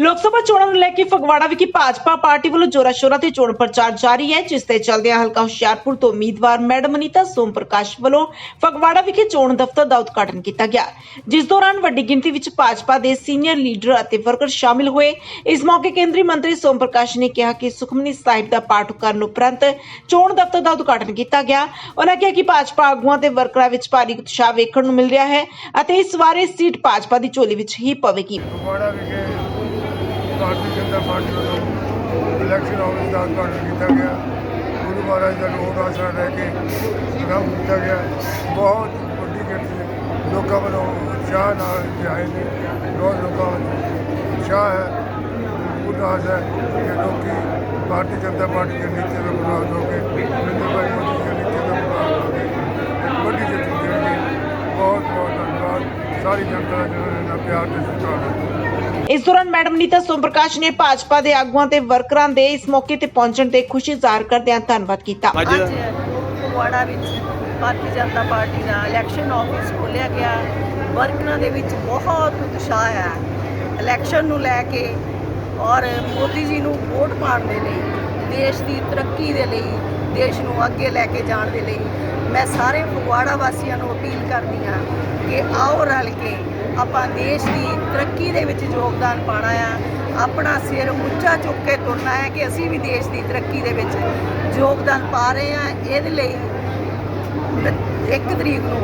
ਲੋਕ ਸਭਾ ਚੋਣਾਂ ਨੂੰ ਲੈ ਕੇ ਫਗਵਾੜਾ ਵਿਖੇ ਭਾਜਪਾ ਪਾਰਟੀ ਵੱਲੋਂ ਜ਼ੋਰਾਂ ਸ਼ੋਰਾਂ ਤੇ ਚੋਣ ਪ੍ਰਚਾਰ ਜਾਰੀ ਹੈ, ਜਿਸ ਦੇ ਚਲਦਿਆਂ ਹਲਕਾ ਹੁਸ਼ਿਆਰਪੁਰ ਤੋਂ ਉਮੀਦਵਾਰ ਮੈਡਮ ਅਨੀਤਾ, ਸੋਮ ਪ੍ਰਕਾਸ਼ ਵੱਲੋਂ ਫਗਵਾੜਾ ਵਿਖੇ ਚੋਣ ਦਫ਼ਤਰ ਦਾ ਉਦਘਾਟਨ ਕੀਤਾ ਗਿਆ। ਜਿਸ ਦੌਰਾਨ ਵੱਡੀ ਗਿਣਤੀ ਵਿੱਚ ਭਾਜਪਾ ਦੇ ਸੀਨੀਅਰ ਲੀਡਰ ਅਤੇ ਵਰਕਰ ਸ਼ਾਮਿਲ ਹੋਏ। ਇਸ ਮੌਕੇ ਕੇਂਦਰੀ ਮੰਤਰੀ ਸੋਮ ਪ੍ਰਕਾਸ਼ ਨੇ ਕਿਹਾ ਕਿ ਸੁਖਮਨੀ ਸਾਹਿਬ ਦਾ ਪਾਠ ਕਰਨ ਉਪਰੰਤ ਚੋਣ ਦਫ਼ਤਰ ਦਾ ਉਦਘਾਟਨ ਕੀਤਾ ਗਿਆ। ਉਹਨਾਂ ਕਿਹਾ ਕਿ ਭਾਜਪਾ ਆਗੂਆਂ ਤੇ ਵਰਕਰਾਂ ਵਿੱਚ ਭਾਰੀ ਉਤਸ਼ਾਹ ਵੇਖਣ ਨੂੰ ਮਿਲ ਰਿਹਾ ਹੈ ਅਤੇ ਇਸ ਵਾਰ ਇਹ ਸੀਟ ਭਾਜਪਾ ਦੀ ਝੋਲੀ ਵਿੱਚ ਹੀ ਪਵੇਗੀ। ਫਗਵਾੜਾ ਵਿਖੇ ਭਾਰਤੀ ਜਨਤਾ ਪਾਰਟੀ ਵੱਲੋਂ ਇਲੈਕਸ਼ਨ ਆਫਿਸ ਦਾ ਉਦਘਾਟਨ ਕੀਤਾ ਗਿਆ। ਗੁਰੂ ਮਹਾਰਾਜ ਦਾ ਲੋਕ ਆਸਰਾ ਲੈ ਕੇ ਕੰਮ ਕੀਤਾ ਗਿਆ। ਬਹੁਤ ਵੱਡੀ ਗਿਣਤੀ ਲੋਕਾਂ ਵੱਲੋਂ ਉਤਸ਼ਾਹ ਨਾਲ ਇੱਥੇ ਆਏ ਨੇ। ਬਹੁਤ ਲੋਕਾਂ ਵੱਲੋਂ ਉਤਸ਼ਾਹ ਹੈ। ਉਦਾਸ ਹੈ ਕਿ ਲੋਕੀ ਭਾਰਤੀ ਜਨਤਾ ਪਾਰਟੀ ਦੇ ਨੀਤੀ ਦਾ ਪ੍ਰਭਾਵ ਹੋ ਕੇ ਨਰਿੰਦਰ ਭਾਈ ਮੋਦੀ ਦੇ ਨੀਤੀ ਦਾ ਪ੍ਰਭਾਵ ਹੋ ਕੇ ਇੱਕ ਵੱਡੀ ਜਿੱਤ ਦੇਣਗੇ ਬਹੁਤ ਬਹੁਤ ਧੰਨਵਾਦ। ਸਾਰੀ ਜਨਤਾ ਦਾ ਜਿਹਨਾਂ ਨੇ ਇੰਨਾ ਪਿਆਰ ਤੇ ਸਤਿਕਾਰ ਦਿੱਤਾ ਇਸ ਦੌਰਾਨ ਮੈਡਮ ਨੀਤਾ ਸੋਮ ਪ੍ਰਕਾਸ਼ ਨੇ ਭਾਜਪਾ ਦੇ ਆਗੂਆਂ ਤੇ ਵਰਕਰਾਂ ਦੇ ਇਸ ਮੌਕੇ ਤੇ ਪਹੁੰਚਣ ਤੇ ਖੁਸ਼ੀ ਜ਼ਾਹਰ ਕਰਦਿਆਂ ਧੰਨਵਾਦ ਕੀਤਾ। ਅੱਜ ਫਗਵਾੜਾ ਵਿੱਚ ਭਾਰਤੀ ਜਨਤਾ ਪਾਰਟੀ ਦਾ ਇਲੈਕਸ਼ਨ ਆਫਿਸ ਖੋਲ੍ਹਿਆ ਗਿਆ। ਵਰਕਰਾਂ ਦੇ ਵਿੱਚ ਬਹੁਤ ਉਤਸ਼ਾਹ ਹੈ। ਇਲੈਕਸ਼ਨ ਨੂੰ ਲੈ ਕੇ ਔਰ ਮੋਦੀ ਜੀ ਨੂੰ ਵੋਟ ਪਾਉਣ ਦੇ ਲਈ ਦੇਸ਼ ਦੀ ਤਰੱਕੀ ਦੇ ਲਈ ਦੇਸ਼ ਨੂੰ ਅੱਗੇ ਲੈ ਕੇ ਜਾਣ ਦੇ ਲਈ ਮੈਂ ਸਾਰੇ ਫਗਵਾੜਾ ਵਾਸੀਆਂ ਨੂੰ ਅਪੀਲ ਕਰਦੀ ਹਾਂ ਕਿ ਆਓ ਰਲ ਕੇ ਆਪਾਂ ਦੇਸ਼ ਦੀ ਤਰੱਕੀ ਦੇ ਵਿੱਚ ਯੋਗਦਾਨ ਪਾਉਣਾ ਆ, ਆਪਣਾ ਸਿਰ ਉੱਚਾ ਚੁੱਕ ਕੇ ਤੁਰਨਾ ਹੈ ਕਿ ਅਸੀਂ ਵੀ ਦੇਸ਼ ਦੀ ਤਰੱਕੀ ਦੇ ਵਿੱਚ ਯੋਗਦਾਨ ਪਾ ਰਹੇ ਹਾਂ। ਇਹਦੇ ਲਈ ਇੱਕ ਤਰੀਕ ਨੂੰ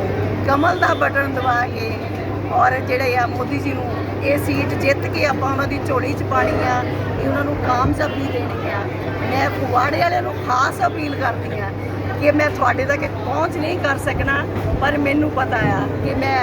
ਕਮਲ ਦਾ ਬਟਨ ਦਬਾ ਕੇ ਔਰ ਜਿਹੜੇ ਆ ਮੋਦੀ ਜੀ ਨੂੰ ਇਹ ਸੀਟ ਜਿੱਤ ਕੇ ਆਪਾਂ ਉਹਨਾਂ ਦੀ ਝੋਲੀ 'ਚ ਪਾਣੀ ਆ, ਇਹ ਉਹਨਾਂ ਨੂੰ ਕਾਮਯਾਬੀ ਦੇਣੀ ਆ। ਮੈਂ ਫਗਵਾੜੇ ਵਾਲਿਆਂ ਨੂੰ ਖਾਸ ਅਪੀਲ ਕਰਦੀ ਆ ਕਿ ਮੈਂ ਤੁਹਾਡੇ ਤੱਕ ਪਹੁੰਚ ਨਹੀਂ ਕਰ ਸਕਣਾ, ਪਰ ਮੈਨੂੰ ਪਤਾ ਆ ਕਿ ਮੈਂ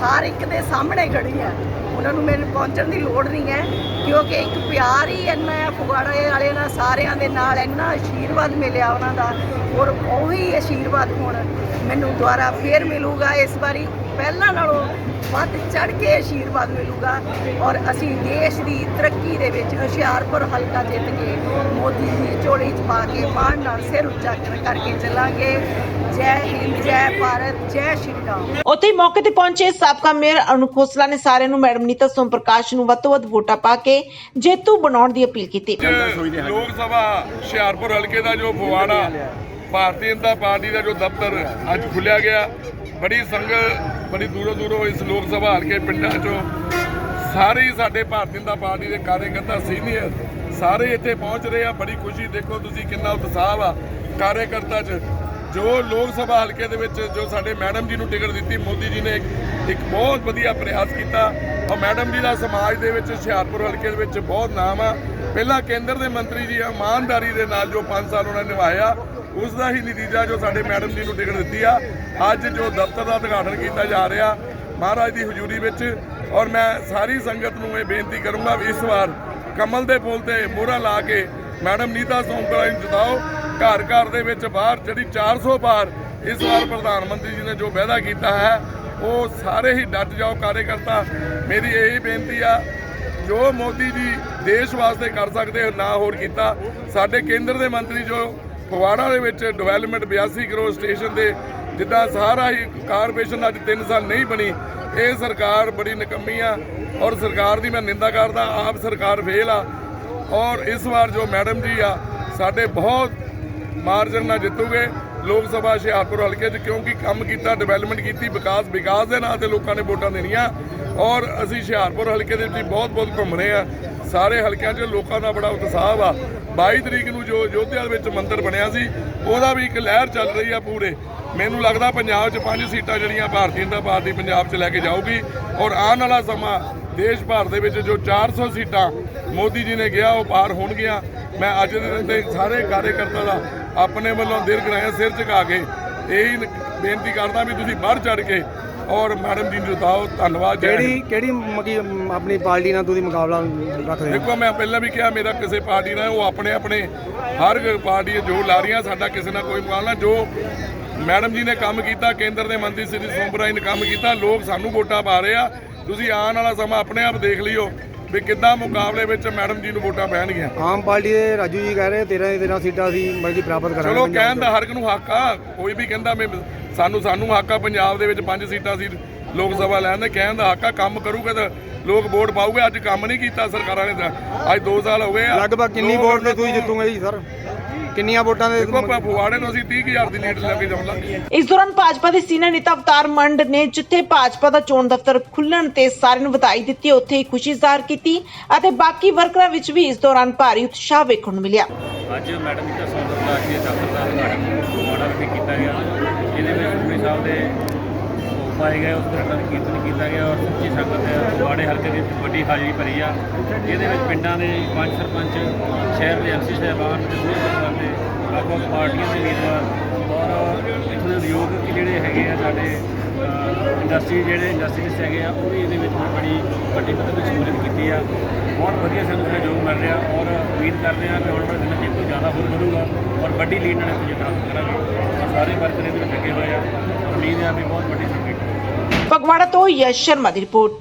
ਹਰ ਇੱਕ ਦੇ ਸਾਹਮਣੇ ਖੜੀ ਆ। ਉਹਨਾਂ ਨੂੰ ਮੇਰੇ ਪਹੁੰਚਣ ਦੀ ਲੋੜ ਨਹੀਂ ਹੈ, ਕਿਉਂਕਿ ਇੱਕ ਪਿਆਰ ਹੀ ਇੰਨਾ ਹੈ ਫਗਵਾੜੇ ਵਾਲੇ ਨਾਲ, ਸਾਰਿਆਂ ਦੇ ਨਾਲ ਇੰਨਾ ਆਸ਼ੀਰਵਾਦ ਮਿਲਿਆ ਉਹਨਾਂ ਦਾ, ਔਰ ਉਹੀ ਆਸ਼ੀਰਵਾਦ ਹੁਣ। ਮੈਨੂੰ ਦੁਆਰਾ ਫੇਰ ਮਿਲੂਗਾ ਇਸ ਵਾਰੀ। ਪਹਿਲਾਂ ਨਾਲੋਂ ਵੱਧ ਚੜ ਕੇ ਆਸ਼ੀਰਵਾਦ ਮਿਲੂਗਾ ਔਰ ਅਸੀਂ ਦੇਸ਼ ਦੀ ਤਰੱਕੀ ਦੇ ਵਿੱਚ ਹੁਸ਼ਿਆਰਪੁਰ ਹਲਕਾ ਜਿੱਤ ਕੇ ਮੋਦੀ ਦੀ ਝੋਲੀ 'ਚ ਪਾ ਕੇ ਮਾਣ ਨਾਲ ਸਿਰ ਉੱਚਾ ਕਰ- ਕਰਕੇ ਚੱਲਾਂਗੇ। ਜੈ ਹਿੰਦ ਜੈ ਭਾਰਤ ਜੈ ਸ਼੍ਰੀ ਰਾਮ। ਉੱਥੇ ਹੀ ਮੌਕੇ ਤੇ ਪਹੁੰਚੇ ਸਾਬਕਾ ਮੇਅਰ ਅਨੂ ਖੋਸਲਾ ਨੇ ਸਾਰਿਆਂ ਨੂੰ ਮੈਡਮ ਨੀਤਾ ਸੋਮ ਪ੍ਰਕਾਸ਼ ਨੂੰ ਵੱਧ ਤੋਂ ਵੱਧ ਵੋਟਾਂ ਪਾ ਕੇ ਜੇਤੂ ਬਣਾਉਣ ਦੀ ਅਪੀਲ ਕੀਤੀ। ਲੋਕ ਸਭਾ ਹੁਸ਼ਿਆਰਪੁਰ ਹਲਕੇ ਦਾ ਜੋ ਫਗਵਾੜਾ ਭਾਰਤੀ ਜਨਤਾ ਪਾਰਟੀ ਦਾ ਜੋ ਦਫ਼ਤਰ ਅੱਜ ਖੁੱਲਿਆ ਗਿਆ ਬੜੀ ਸੰਗਤ ਬੜੀ ਦੂਰੋਂ ਦੂਰੋਂ ਇਸ ਲੋਕ ਸਭਾ ਹਲਕੇ ਪਿੰਡਾਂ ਚੋਂ ਸਾਰੇ ਸਾਡੇ ਭਾਰਤੀ ਜਨਤਾ ਪਾਰਟੀ ਦੇ ਕਾਰਜਕਰਤਾ ਸੀਨੀਅਰ ਸਾਰੇ ਇੱਥੇ ਪਹੁੰਚ ਰਹੇ ਆ, ਬੜੀ ਖੁਸ਼ੀ, ਦੇਖੋ ਤੁਸੀਂ ਕਿੰਨਾ ਉਤਸ਼ਾਹ ਆ ਕਾਰਜਕਰਤਾ 'ਚ। ਜੋ ਲੋਕ ਸਭਾ ਹਲਕੇ ਦੇ ਵਿੱਚ ਜੋ ਸਾਡੇ ਮੈਡਮ ਜੀ ਨੂੰ ਟਿਕਟ ਦਿੱਤੀ, ਮੋਦੀ ਜੀ ਨੇ ਇੱਕ- ਇੱਕ ਬਹੁਤ ਵਧੀਆ ਪ੍ਰਯਾਸ ਕੀਤਾ। ਔਰ ਮੈਡਮ ਜੀ ਦਾ ਸਮਾਜ ਦੇ ਵਿੱਚ, ਹੁਸ਼ਿਆਰਪੁਰ ਹਲਕੇ ਦੇ ਵਿੱਚ ਬਹੁਤ ਨਾਮ ਆ। ਪਹਿਲਾਂ ਕੇਂਦਰ ਦੇ ਮੰਤਰੀ ਜੀ ਇਮਾਨਦਾਰੀ ਦੇ ਨਾਲ ਜੋ 5 ਸਾਲ ਉਹਨਾਂ ਨੇ ਨਿਭਾਇਆ। ਉਸ ਦਾ ਹੀ ਨਤੀਜਾ ਜੋ ਸਾਡੇ ਮੈਡਮ ਜੀ ਨੂੰ ਟਿਕਟ ਦਿੱਤੀ ਆ। ਅੱਜ ਜੋ ਦਫ਼ਤਰ ਦਾ ਉਦਘਾਟਨ ਕੀਤਾ ਜਾ ਰਿਹਾ, ਮਹਾਰਾਜ ਦੀ ਹਜ਼ੂਰੀ ਵਿੱਚ, ਔਰ ਮੈਂ ਸਾਰੀ ਸੰਗਤ ਨੂੰ ਇਹ ਬੇਨਤੀ ਕਰੂੰਗਾ ਵੀ ਇਸ ਵਾਰ ਕਮਲ ਦੇ ਫੁੱਲ ਤੇ ਮੋਹਰਾ ਲਾ ਕੇ ਮੈਡਮ ਨੀਤਾ ਸੋਮਕਲਾ ਨੂੰ ਜਿਤਾਓ। ਘਰ ਘਰ ਦੇ ਵਿੱਚ ਬਾਹਰ ਜਿਹੜੀ 400 ਪਾਰ ਇਸ ਵਾਰ ਪ੍ਰਧਾਨ ਮੰਤਰੀ ਜੀ ਨੇ ਜੋ ਵਾਅਦਾ ਕੀਤਾ ਹੈ, ਉਹ ਸਾਰੇ ਹੀ ਡਟ ਜਾਓ ਕਾਰਜਕਰਤਾ। ਮੇਰੀ ਇਹੀ ਬੇਨਤੀ ਆ, ਜੋ ਮੋਦੀ ਜੀ ਦੇਸ਼ ਵਾਸਤੇ ਕਰ ਸਕਦੇ ਹੋ, ਨਾ ਹੋਰ ਕੀਤਾ। ਸਾਡੇ ਕੇਂਦਰ ਦੇ ਮੰਤਰੀ ਜੋ ਫਗਵਾੜਾ ਦੇ ਵਿੱਚ ਡਿਵੈਲਪਮੈਂਟ 82 ਕਰੋੜ ਸਟੇਸ਼ਨ ਦੇ, ਜਿੱਦਾਂ ਸਾਰਾ ਹੀ ਕਾਰਪੋਰੇਸ਼ਨ ਅੱਜ 3 ਸਾਲ ਨਹੀਂ ਬਣੀ, ਇਹ ਸਰਕਾਰ ਬੜੀ ਨਿਕੰਮੀ ਆ ਔਰ ਸਰਕਾਰ ਦੀ ਮੈਂ ਨਿੰਦਾ ਕਰਦਾ, ਆਪ ਸਰਕਾਰ ਫੇਲ ਆ ਔਰ ਇਸ ਵਾਰ ਜੋ ਮੈਡਮ ਜੀ ਆ, ਸਾਡੇ ਬਹੁਤ ਮਾਰਜਨ ਨਾਲ ਜਿੱਤੂਗੇ, ਲੋਕ ਸਭਾ ਹੁਸ਼ਿਆਰਪੁਰ ਹਲਕੇ 'ਚ, ਕਿਉਂਕਿ ਕੰਮ ਕੀਤਾ ਡਿਵੈਲਪਮੈਂਟ ਕੀਤੀ, ਵਿਕਾਸ ਵਿਕਾਸ ਦੇ ਨਾਂ ਤੇ ਲੋਕਾਂ ਨੇ ਵੋਟਾਂ ਦੇਣੀਆਂ ਔਰ ਅਸੀਂ ਹੁਸ਼ਿਆਰਪੁਰ ਹਲਕੇ ਦੇ ਵਿੱਚ ਬਹੁਤ ਬਹੁਤ ਘੁੰਮ ਰਹੇ ਆ ਸਾਰੇ ਹਲਕਿਆਂ 'ਚ ਲੋਕਾਂ ਦਾ ਬੜਾ ਉਤਸ਼ਾਹ ਵਾ। 22 ਤਰੀਕ ਨੂੰ ਜੋ ਯੋਧਿਆ ਵਿੱਚ ਮੰਦਿਰ ਬਣਿਆ ਸੀ, ਉਹਦਾ ਵੀ ਇੱਕ ਲਹਿਰ ਚੱਲ ਰਹੀ ਆ ਪੂਰੇ। ਮੈਨੂੰ ਲੱਗਦਾ ਪੰਜਾਬ 'ਚ ਪੰਜ ਸੀਟਾਂ ਜਿਹੜੀਆਂ ਭਾਰਤੀ ਜਨਤਾ ਪਾਰਟੀ ਪੰਜਾਬ 'ਚ ਲੈ ਕੇ ਜਾਊਗੀ। ਔਰ ਆਉਣ ਵਾਲਾ ਸਮਾਂ ਦੇਸ਼ ਭਰ ਦੇ ਵਿੱਚ ਜੋ 400 ਸੀਟਾਂ ਮੋਦੀ ਜੀ ਨੇ ਗਿਆ, ਉਹ ਪਾਰ ਹੋਣਗੀਆਂ। ਮੈਂ ਅੱਜ ਦੇ ਦਿਨ ਤੇ ਸਾਰੇ ਕਾਰਜਕਰਤਾ ਦਾ ਆਪਣੇ ਵੱਲੋਂ ਦਿਲ ਗਰਾਇਆ ਸਿਰ ਝੁਕਾ ਕੇ ਇਹੀ ਬੇਨਤੀ ਕਰਦਾ ਵੀ ਤੁਸੀਂ ਬਾਹਰ ਚੜ ਕੇ ਔਰ ਮੈਡਮ ਜੀ ਨੂੰ ਜਿਤਾਓ ਧੰਨਵਾਦ ਜੈ ਹਿੰਦ। ਕਿਹੜੀ ਕਿਹੜੀ ਮਗੀ ਆਪਣੀ ਪਾਰਟੀ ਨਾਲ ਤੁਸੀਂ ਮੁਕਾਬਲਾ ਰੱਖਦੇ ਹੋ? ਦੇਖੋ ਮੈਂ ਪਹਿਲਾਂ ਵੀ ਕਿਹਾ ਮੇਰਾ ਕਿਸੇ ਪਾਰਟੀ ਨਾਲ ਉਹ ਆਪਣੇ ਆਪਣੇ ਹਰ ਪਾਰਟੀ ਜੋ ਲਾ ਰਹੀਆਂ ਸਾਡਾ ਕਿਸੇ ਨਾਲ ਕੋਈ ਮੁਕਾਬਲਾ ਜੋ ਮੈਡਮ ਜੀ ਨੇ ਕੰਮ ਕੀਤਾ ਕੇਂਦਰ ਦੇ ਮੰਤਰੀ ਸ੍ਰੀ ਨੇ ਕੰਮ ਕੀਤਾ ਲੋਕ ਸਾਨੂੰ ਵੋਟਾਂ ਪਾ ਰਹੇ ਆ। ਤੁਸੀਂ ਆਉਣ ਵਾਲਾ ਸਮਾਂ ਆਪਣੇ ਆਪ ਦੇਖ ਲਿਓ ਵੀ ਕਿੱਦਾਂ ਮੁਕਾਬਲੇ ਵਿੱਚ ਮੈਡਮ ਜੀ ਨੂੰ ਵੋਟਾਂ ਪੈਣਗੀਆਂ। ਆਮ ਪਾਰਟੀ ਦੇ ਰਾਜੂ ਜੀ ਕਹਿ ਰਹੇ 13 ਦੀ 13 ਸੀਟਾਂ ਅਸੀਂ ਮਰਜ਼ੀ ਪ੍ਰਾਪਤ ਕਰਾਂਗੇ ਚਲੋ ਪੰਜਾਬ ਕਹਿਣ ਦਾ ਹਰ ਇੱਕ ਨੂੰ ਹੱਕ ਆ ਕੋਈ ਵੀ ਕਹਿੰਦਾ ਮੈਂ ਸਾਨੂੰ ਸਾਨੂੰ ਹੱਕ ਆ ਪੰਜਾਬ ਦੇ ਵਿੱਚ ਪੰਜ ਸੀਟਾਂ ਸੀ ਲੋਕ ਸਭਾ ਲੈਣ ਦੇ। ਕਹਿਣ ਦਾ ਹੱਕ ਆ ਕੰਮ ਕਰੂਗਾ ਤਾਂ ਲੋਕ ਵੋਟ ਪਾਉਗੇ ਅੱਜ ਕੰਮ ਨਹੀਂ ਕੀਤਾ ਸਰਕਾਰਾਂ ਨੇ ਤਾਂ। ਅੱਜ 2 ਸਾਲ ਹੋ ਗਏ ਆ। ਲਗਭਗ ਕਿੰਨੀ ਵੋਟ ਤੇ ਤੁਸੀਂ ਜਿੱਤੂਗੇ ਜੀ ਸਰ? ਕਿੰਨੀਆਂ ਵੋਟਾਂ ਦੇ ਦੇਖੋ ਆਪਾਂ ਫਗਵਾੜੇ ਤੋਂ ਅਸੀਂ 30000 ਦੀ ਲੀਡ ਲੈ ਕੇ ਜਾਵਾਂਗੇ ਇਸ ਦੌਰਾਨ ਭਾਜਪਾ ਦੇ ਸੀਨੀਅਰ ਨੇਤਾ ਅਵਤਾਰ ਮੰਡ ਨੇ ਜਿੱਥੇ ਭਾਜਪਾ ਦਾ ਚੋਣ ਦਫ਼ਤਰ ਖੁੱਲਣ ਤੇ ਸਾਰਿਆਂ ਨੂੰ ਵਧਾਈ ਦਿੱਤੀ ਉੱਥੇ ਹੀ ਖੁਸ਼ੀ ਜ਼ਾਹਰ ਕੀਤੀ ਅਤੇ ਬਾਕੀ ਵਰਕਰਾਂ ਵਿੱਚ ਵੀ ਇਸ ਦੌਰਾਨ ਭਾਰੀ ਉਤਸ਼ਾਹ ਵੇਖਣ ਨੂੰ ਮਿਲਿਆ। ਅੱਜ ਮੈਡਮ ਜੀ ਦਾ ਸੌਂਦਰ ਜੀ ਦੇ ਦਫ਼ਤਰ ਦਾ ਉਦਘਾਟਨ ਮਾੜਾ ਵਿਖੇ ਕੀਤਾ ਗਿਆ। ਸਾਹਿਬ ਦੇ ਪਾਏ ਗਏ, ਉਸ ਤਰ੍ਹਾਂ ਦਾ ਕੀਰਤਨ ਕੀਤਾ ਗਿਆ ਔਰ ਸੱਚੀ ਸੰਗਤ ਵਾੜੇ ਹਲਕੇ ਦੀ ਵੱਡੀ ਹਾਜ਼ਰੀ ਭਰੀ ਆ। ਇਹਦੇ ਵਿੱਚ ਪਿੰਡਾਂ ਦੇ ਪੰਜ ਸਰਪੰਚ, ਸ਼ਹਿਰ ਦੇ ਐਮਸੀ ਸਾਹਿਬਾਨ ਤੇ ਹੋਰ ਲੋਕਾਂ ਦੇ ਵੱਖ ਵੱਖ ਪਾਰਟੀਆਂ ਦੇ ਉਮੀਦਵਾਰ ਔਰ ਇੱਥੋਂ ਦੇ ਉਦਯੋਗ ਜਿਹੜੇ ਹੈਗੇ ਆ ਸਾਡੇ ਇੰਡਸਟਰੀ ਜਿਹੜੇ ਇੰਡਸਟਰੀਜ਼ ਹੈਗੇ ਆ, ਉਹ ਵੀ ਇਹਦੇ ਵਿੱਚ ਬੜੀ ਵੱਡੀ ਪੱਧਰ ਤੇ ਸ਼ਮੂਲੀਅਤ ਕੀਤੀ ਆ। ਬਹੁਤ ਵਧੀਆ ਸਾਨੂੰ ਸਹਿਯੋਗ ਮਿਲ ਰਿਹਾ ਔਰ ਉਮੀਦ ਕਰਦੇ ਹਾਂ ਕਿ ਆਉਣ ਵਾਲੇ ਦਿਨਾਂ 'ਚ ਇਹ ਤੋਂ ਜ਼ਿਆਦਾ ਹੋਰ ਵਧੂਗਾ ਔਰ ਵੱਡੀ ਲੀਡ ਨਾਲ ਇੱਥੇ ਜਿੱਤ ਹਾਸਲ ਕਰਾਂਗੇ। ਔਰ ਸਾਰੇ ਵਰਕਰ ਇਹਦੇ ਵਿੱਚ ਲੱਗੇ ਹੋਏ ਆ। ਉਮੀਦ ਹੈ ਵੀ ਬਹੁਤ ਵੱਡੀ ਸੰਖੇਪ ਫਗਵਾੜਾ ਤੋਂ ਯਸ਼ ਸ਼ਰਮਾ ਦੀ ਰਿਪੋਰਟ।